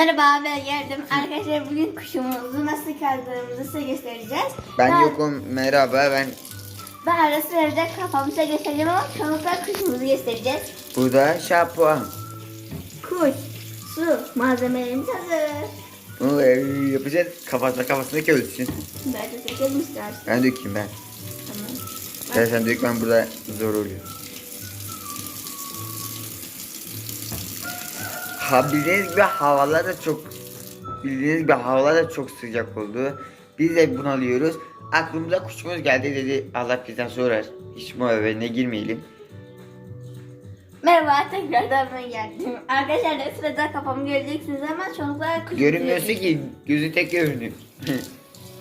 Merhaba ben geldim. Arkadaşlar bugün kuşumuzu nasıl kaldığımızı size göstereceğiz. Ben yokum. Merhaba. Ben Ben ara sırada kafamıza göstereceğim ama çoğunlukla kuşumuzu göstereceğiz. burada şampuan. Kuş, su, malzemelerimiz hazır. Bunu e, yapacağız. Kafasına kafasındaki ölçsün. Ben de sökelim istersen. Ben dökeyim ben. Tamam. Sen sen dök ben burada zor oluyor. Ha bildiğiniz gibi havalar da çok bildiğiniz gibi havalar da çok sıcak oldu. Biz de bunalıyoruz. Aklımıza kuşumuz geldi dedi Allah bizden sorar. Hiç muhabbetine girmeyelim. Merhaba tekrardan ben geldim. Arkadaşlar ara sırada kafamı göreceksiniz ama çoğunlukla kuş Görünmüyorsun ki gözün tek görünüyor.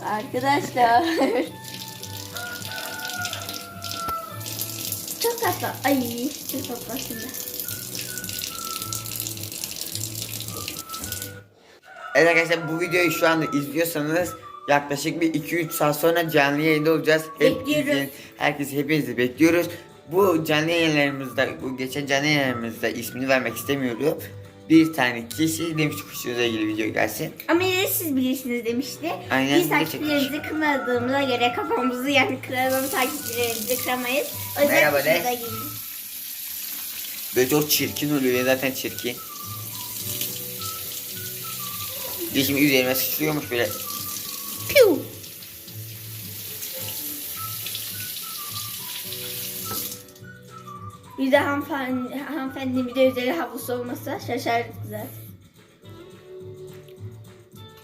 Arkadaşlar. çok tatlı. Ay çok tatlı aslında. Evet arkadaşlar bu videoyu şu anda izliyorsanız yaklaşık bir 2-3 saat sonra canlı yayında olacağız. Hep Bekliyoruz. Herkes hepinizi bekliyoruz. Bu canlı yayınlarımızda, bu geçen canlı yayınlarımızda ismini vermek istemiyorum. Bir tane kişi demiş kuşuyla ilgili video gelsin. Ama yine siz bilirsiniz demişti. Aynen, Biz takipçilerimizi kırmadığımıza göre kafamızı yani kıralım takipçilerimizi kıramayız. O yüzden Merhaba de. kuşumuza gelin. Böyle çok çirkin oluyor ya zaten çirkin. Şimdi üzerime sıçrıyormuş böyle. Piu. Bir de hanımefendi, hanımefendi bir de üzeri havlusu olmasa şaşardık zaten.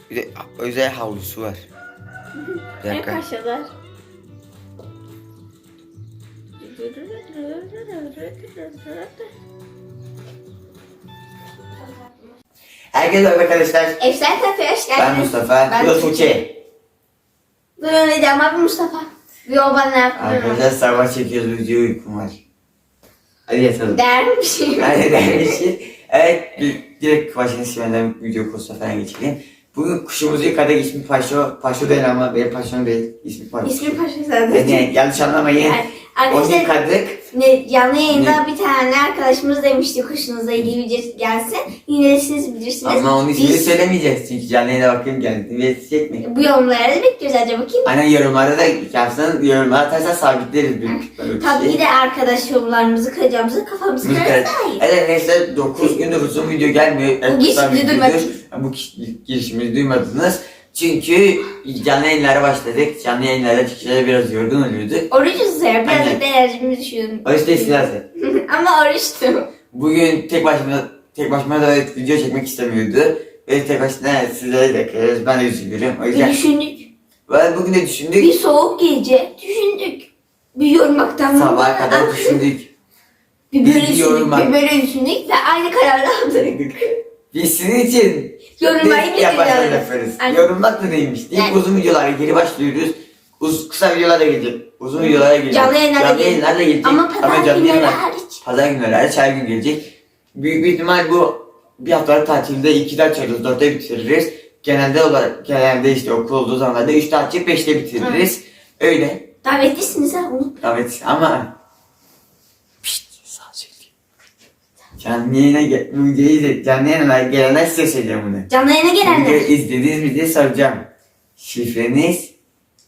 Bir de özel havlusu var. Bir Ne dakika. kaşalar. Herkese merhaba arkadaşlar. Efsane Kafe hoş geldin. Ben Mustafa. Ben Bu da Tuğçe. Dur öyle de ama bu Mustafa. Yo bana yapmıyorum. Arkadaşlar sabah çekiyoruz video uykum var. Hadi yatalım. Mi bir şey mi? Hadi. Evet bir- direkt başını simenden video kursa falan geçelim. Bugün kuşumuzu yıkadık ismi Paşo. Paşo değil ama benim Paşo'm değil. İsmi Paşo. İsmi Paşa zaten. Yani yanlış anlamayın. Onu Arkadaşlar yıkadık. Ne, canlı yayında bir tane arkadaşımız demişti kuşunuzla ilgili video gelsin. Yine de siz bilirsiniz. Ama onun ismini Biz söylemeyeceğiz çünkü canlı yayına bakayım geldi. Ve yetecek mi? bu yorumlara da bekliyoruz acaba kim? Aynen yorumlarda da yapsan yorumlara atarsan sabitleriz büyük bir Tabii şey. ki de arkadaş yorumlarımızı kıracağımızı kafamızı kırarız daha iyi. Evet neyse 9 gündür uzun video gelmiyor. Evet, videodur. duymadınız. Bu ki- girişimizi duymadınız. Çünkü canlı yayınlara başladık. Canlı yayınlara çıkışlarda biraz yorgun oluyorduk. Orucuz ya birazcık Aynen. da enerjimiz düşüyor. O işte silahsı. Ama oruçtum. Bugün tek başıma tek başıma da video çekmek istemiyordu. Ve tek başına sizlere de kırarız. Ben de üzülürüm. O Bir yüzden düşündük. ben bugün de düşündük. Bir soğuk gece düşündük. Bir yormaktan Sabaha kadar düşündük. Bir böyle düşündük, bir böyle düşündük ve aynı kararı aldık. Biz sizin için Yorumlayı biz yaparsanız biliyoruz. yaparız. Aynen. Yorumlar da neymiş? İlk Yani- uzun videolara geri başlıyoruz. Uz, kısa videolara gelecek. Uzun videolara gelecek. Canlı yayınlar da gelecek. yayınlar da gelecek. Ama pazar günleri hariç. Pazar günleri hariç her gün gelecek. Büyük bir ihtimal bu bir haftalık tatilde 2'de açarız, 4'te bitiririz. Genelde olarak, genelde işte okul olduğu zamanlarda 3'te açıp 5'te bitiririz. Öyle. Davetlisiniz ha unutmayın. Evet ama Canlı yayına gel, videoyu izle, canlı yayına gelenler size söyleyeceğim bunu. Canlı yayına Video gelenler. izlediğiniz videoyu soracağım. Şifreniz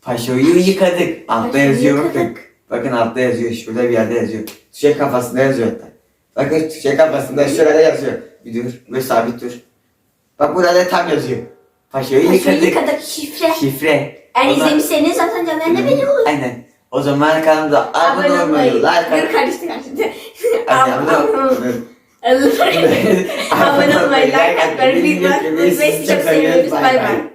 Paşo'yu yıkadık. Altta Paşo'yu yazıyor yıkadık. bakın. Bakın altta yazıyor. Şurada bir yerde yazıyor. Tuşe kafasında yazıyor hatta. Bakın tuşe kafasında şurada yazıyor. Bir dur. Böyle sabit dur. Bak burada da tam yazıyor. Paşo'yu Paşayı yıkadık. yıkadık şifre. Şifre. Eğer O zaman- izlemişseniz zaten canlı yayında olur. Aynen. O zaman kanalımıza abone olmayı, like Dur atmayı. karıştı karıştı. Abone Abone olmayı. Abone olmayı, like atmayı, bildirim açmayı. Biz çok seviyoruz. Bay bay.